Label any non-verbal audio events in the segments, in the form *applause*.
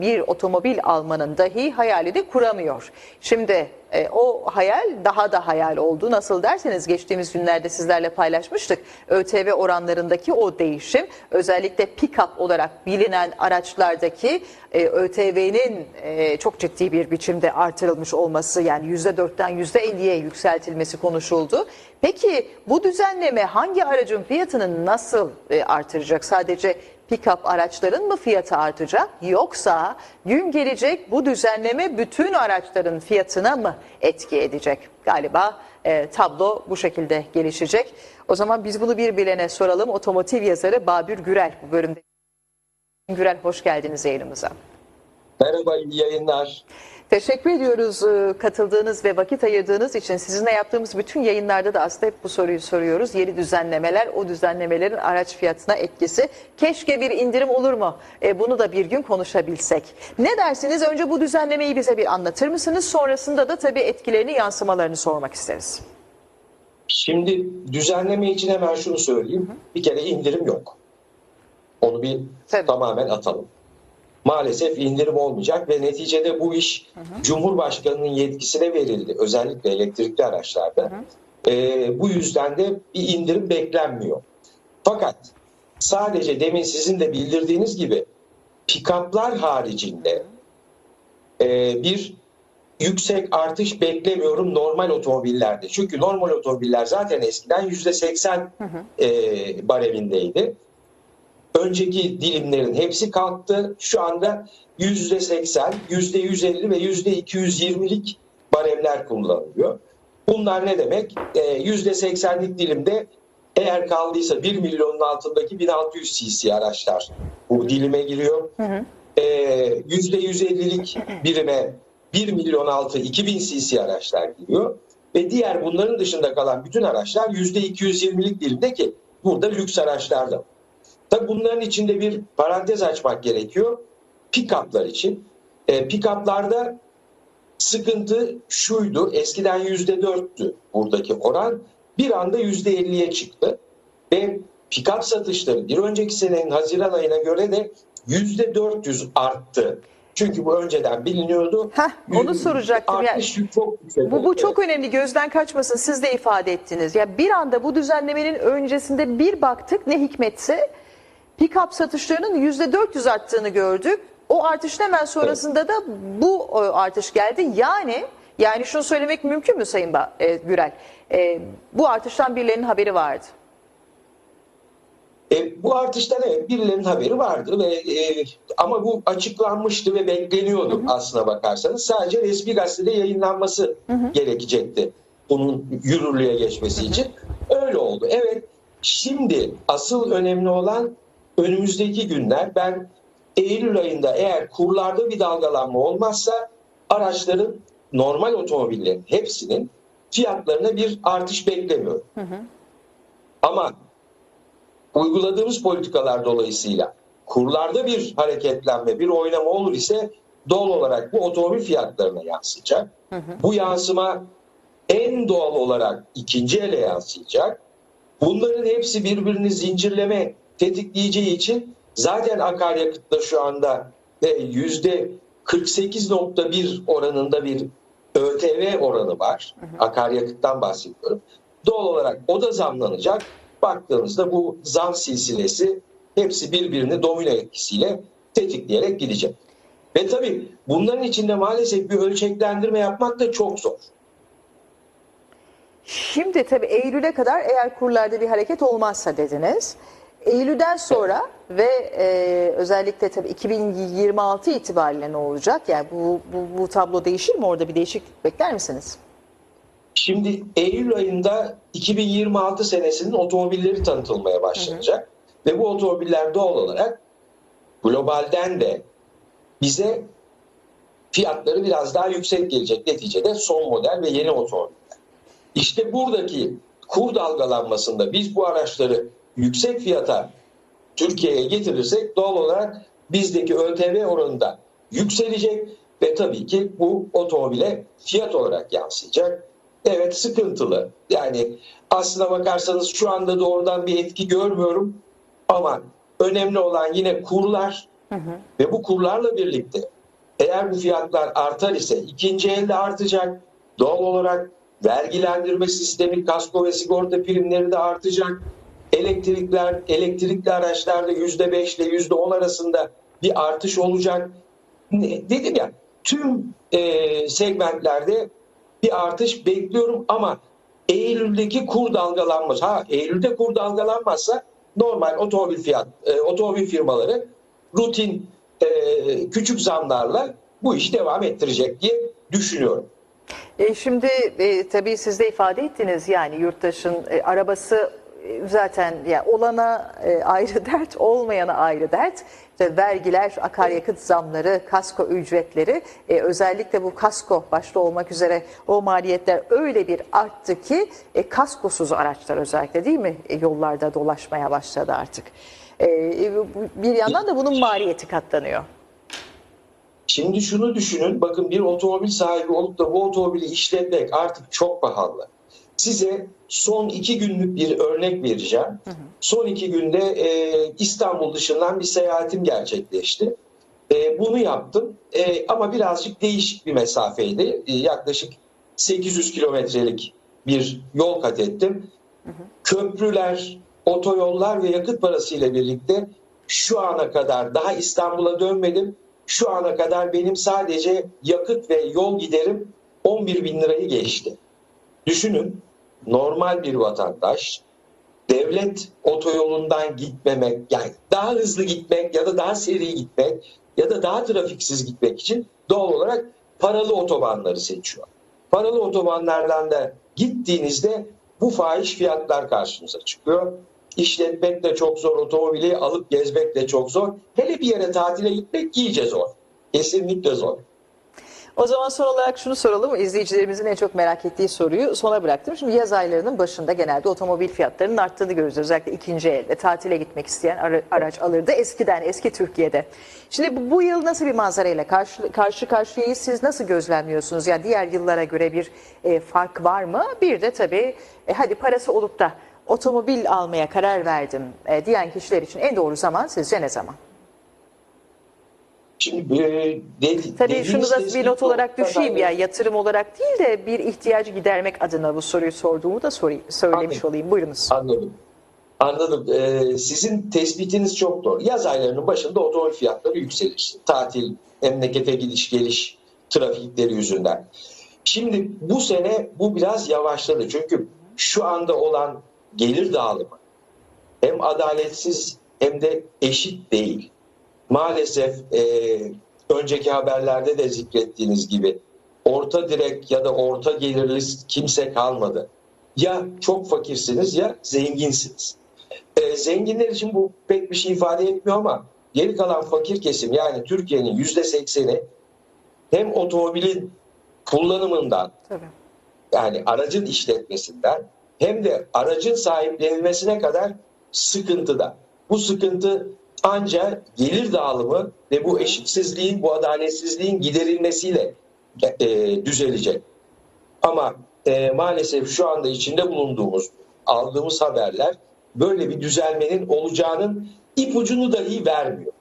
bir otomobil almanın dahi hayalini kuramıyor. Şimdi e, o hayal daha da hayal oldu. Nasıl derseniz geçtiğimiz günlerde sizlerle paylaşmıştık. ÖTV oranlarındaki o değişim özellikle pick-up olarak bilinen araçlardaki e, ÖTV'nin e, çok ciddi bir biçimde artırılmış olması yani %4'ten %50'ye yükseltilmesi konuşuldu. Peki bu düzenleme hangi aracın fiyatını nasıl e, artıracak? Sadece pick-up araçların mı fiyatı artacak yoksa gün gelecek bu düzenleme bütün araçların fiyatına mı etki edecek? Galiba e, tablo bu şekilde gelişecek. O zaman biz bunu bir bilene soralım. Otomotiv yazarı Babür Gürel bu bölümde. Gürel hoş geldiniz yayınımıza. Merhaba, iyi yayınlar. Teşekkür ediyoruz e, katıldığınız ve vakit ayırdığınız için. Sizinle yaptığımız bütün yayınlarda da aslında hep bu soruyu soruyoruz. Yeni düzenlemeler, o düzenlemelerin araç fiyatına etkisi. Keşke bir indirim olur mu? E, bunu da bir gün konuşabilsek. Ne dersiniz? Önce bu düzenlemeyi bize bir anlatır mısınız? Sonrasında da tabii etkilerini, yansımalarını sormak isteriz. Şimdi düzenleme için hemen şunu söyleyeyim. Bir kere indirim yok. Onu bir Tabii. tamamen atalım. Maalesef indirim olmayacak ve neticede bu iş Cumhurbaşkanı'nın yetkisine verildi. Özellikle elektrikli araçlarda. Ee, bu yüzden de bir indirim beklenmiyor. Fakat sadece demin sizin de bildirdiğiniz gibi pikaplar haricinde e, bir yüksek artış beklemiyorum normal otomobillerde. Çünkü normal otomobiller zaten eskiden yüzde seksen e, baremindeydi. Önceki dilimlerin hepsi kalktı. Şu anda yüzde seksen, yüzde yüz elli ve yüzde iki yüz yirmilik baremler kullanılıyor. Bunlar ne demek? E, Yüzde seksenlik dilimde eğer kaldıysa 1 milyonun altındaki 1600 cc araçlar bu dilime giriyor. Ee, %150'lik birime 1 milyon altı 2000 cc araçlar giriyor. Ve diğer bunların dışında kalan bütün araçlar %220'lik dilimde ki burada lüks araçlar da. var. Tabii bunların içinde bir parantez açmak gerekiyor. Pick-up'lar için. E, pick-up'larda sıkıntı şuydu. Eskiden %4'tü buradaki oran. Bir anda %50'ye çıktı. Ve pick-up satışları bir önceki senenin Haziran ayına göre de %400 arttı. Çünkü bu önceden biliniyordu. Heh, onu soracaktım. Yani- çok. Bu, bu çok önemli gözden kaçmasın siz de ifade ettiniz. Ya bir anda bu düzenlemenin öncesinde bir baktık ne hikmetse pick-up satışlarının %400 arttığını gördük. O artışın hemen sonrasında da bu e, artış geldi. Yani yani şunu söylemek mümkün mü Sayın ba e, Gürel? E, bu artıştan birilerinin haberi vardı. E, bu artıştan evet birilerinin haberi vardı ve e, ama bu açıklanmıştı ve bekleniyordu aslına bakarsanız. Sadece resmi gazetede yayınlanması gerekecekti bunun yürürlüğe geçmesi için. Öyle oldu. Evet şimdi asıl önemli olan önümüzdeki günler ben Eylül ayında eğer kurlarda bir dalgalanma olmazsa araçların normal otomobillerin hepsinin fiyatlarına bir artış beklemiyorum. Ama uyguladığımız politikalar dolayısıyla kurlarda bir hareketlenme, bir oynama olur ise doğal olarak bu otomobil fiyatlarına yansıyacak. Bu yansıma en doğal olarak ikinci ele yansıyacak. Bunların hepsi birbirini zincirleme tetikleyeceği için zaten akaryakıtta şu anda yüzde 48.1 oranında bir ÖTV oranı var. Akaryakıttan bahsediyorum. Doğal olarak o da zamlanacak. Baktığımızda bu zam silsilesi hepsi birbirini domino etkisiyle tetikleyerek gidecek. Ve tabii bunların içinde maalesef bir ölçeklendirme yapmak da çok zor. Şimdi tabii Eylül'e kadar eğer kurlarda bir hareket olmazsa dediniz. Eylül'den sonra ve e, özellikle tabii 2026 itibariyle ne olacak? Yani bu, bu, bu tablo değişir mi? Orada bir değişiklik bekler misiniz? Şimdi Eylül ayında 2026 senesinin otomobilleri tanıtılmaya başlanacak. Ve bu otomobiller doğal olarak globalden de bize fiyatları biraz daha yüksek gelecek. Neticede son model ve yeni otomobiller. İşte buradaki kur dalgalanmasında biz bu araçları yüksek fiyata Türkiye'ye getirirsek doğal olarak bizdeki ÖTV oranı da yükselecek ve tabii ki bu otomobile fiyat olarak yansıyacak. Evet sıkıntılı. Yani aslına bakarsanız şu anda doğrudan bir etki görmüyorum ama önemli olan yine kurlar Ve bu kurlarla birlikte eğer bu fiyatlar artar ise ikinci elde artacak. Doğal olarak vergilendirme sistemi, kasko ve sigorta primleri de artacak. Elektrikler, elektrikli araçlarda yüzde beş ile yüzde on arasında bir artış olacak. Ne- Dedim ya tüm e, segmentlerde bir artış bekliyorum ama Eylül'deki kur dalgalanması. Ha Eylül'de kur dalgalanmazsa normal otomobil fiyat, e, otomobil firmaları rutin e, küçük zamlarla bu işi devam ettirecek diye düşünüyorum. E, şimdi e, tabii siz de ifade ettiniz yani yurttaşın e, arabası zaten ya olana e, ayrı *laughs* dert, olmayana ayrı dert. İşte vergiler, akaryakıt zamları, kasko ücretleri, e, özellikle bu kasko başta olmak üzere o maliyetler öyle bir arttı ki e, kaskosuz araçlar özellikle değil mi yollarda dolaşmaya başladı artık. Bir yandan da bunun maliyeti katlanıyor. Şimdi şunu düşünün, bakın bir otomobil sahibi olup da bu otomobili işletmek artık çok pahalı. Size son iki günlük bir örnek vereceğim. Son iki günde e, İstanbul dışından bir seyahatim gerçekleşti. E, bunu yaptım E, ama birazcık değişik bir mesafeydi. E, yaklaşık 800 kilometrelik bir yol kat ettim. Köprüler, otoyollar ve yakıt parası ile birlikte şu ana kadar daha İstanbul'a dönmedim. Şu ana kadar benim sadece yakıt ve yol giderim 11 bin lirayı geçti. Düşünün normal bir vatandaş devlet otoyolundan gitmemek yani daha hızlı gitmek ya da daha seri gitmek ya da daha trafiksiz gitmek için doğal olarak paralı otobanları seçiyor. Paralı otobanlardan da gittiğinizde bu fahiş fiyatlar karşınıza çıkıyor. İşletmek de çok zor, otomobili alıp gezmek de çok zor. Hele bir yere tatile gitmek iyice zor. Kesinlikle zor. O zaman son olarak şunu soralım. İzleyicilerimizin en çok merak ettiği soruyu sona bıraktım. Şimdi yaz aylarının başında genelde otomobil fiyatlarının arttığını görürüz. Özellikle ikinci elde tatile gitmek isteyen ara- araç alırdı. Eskiden, eski Türkiye'de. Şimdi bu, bu yıl nasıl bir manzarayla karşı, karşı karşıyayız? Siz nasıl gözlemliyorsunuz? Yani diğer yıllara göre bir e, fark var mı? Bir de tabii e, hadi parası olup da otomobil almaya karar verdim e, diyen kişiler için en doğru zaman sizce ne zaman? Şimdi e, dedi, Tabii şunu da bir not olarak düşeyim ya yatırım olarak değil de bir ihtiyacı gidermek adına bu soruyu sorduğumu da sorayım, söylemiş Anladım. olayım. Buyurunuz. Anladım. Anladım. Ee, sizin tespitiniz çok doğru. Yaz aylarının başında otomobil fiyatları yükselir. Tatil, memlekete gidiş geliş trafikleri yüzünden. Şimdi bu sene bu biraz yavaşladı. Çünkü şu anda olan gelir dağılımı hem adaletsiz hem de eşit değil. Maalesef e, önceki haberlerde de zikrettiğiniz gibi orta direk ya da orta gelirli kimse kalmadı. Ya çok fakirsiniz ya zenginsiniz. E, zenginler için bu pek bir şey ifade etmiyor ama geri kalan fakir kesim yani Türkiye'nin yüzde sekseni hem otomobilin kullanımından Tabii. yani aracın işletmesinden hem de aracın sahiplenilmesine kadar sıkıntıda. Bu sıkıntı ancak gelir dağılımı ve bu eşitsizliğin, bu adaletsizliğin giderilmesiyle e, düzelecek. Ama e, maalesef şu anda içinde bulunduğumuz, aldığımız haberler böyle bir düzelmenin olacağının ipucunu dahi vermiyor.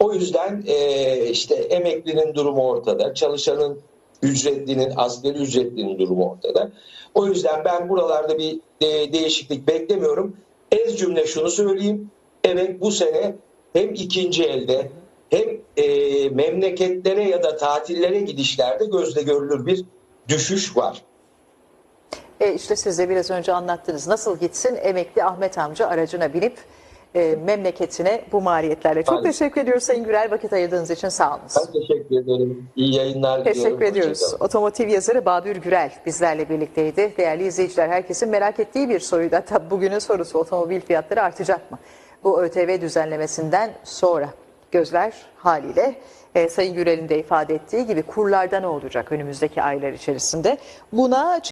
O yüzden e, işte emeklinin durumu ortada, çalışanın ücretlinin, asgari ücretlinin durumu ortada. O yüzden ben buralarda bir e, değişiklik beklemiyorum. Ez cümle şunu söyleyeyim. Evet bu sene hem ikinci elde hem e, memleketlere ya da tatillere gidişlerde gözle görülür bir düşüş var. E işte siz de biraz önce anlattınız. Nasıl gitsin emekli Ahmet amca aracına binip e, memleketine bu maliyetlerle. Çok Aynen. teşekkür ediyoruz Sayın Gürel. Vakit ayırdığınız için sağ olun. Ben teşekkür ederim. İyi yayınlar diliyorum. Teşekkür ediyoruz. Hoşçakalın. Otomotiv yazarı Babür Gürel bizlerle birlikteydi. Değerli izleyiciler herkesin merak ettiği bir soruydu. Hatta bugünün sorusu otomobil fiyatları artacak mı? Bu ÖTV düzenlemesinden sonra gözler haliyle e, Sayın Gürel'in de ifade ettiği gibi kurlarda ne olacak önümüzdeki aylar içerisinde? Buna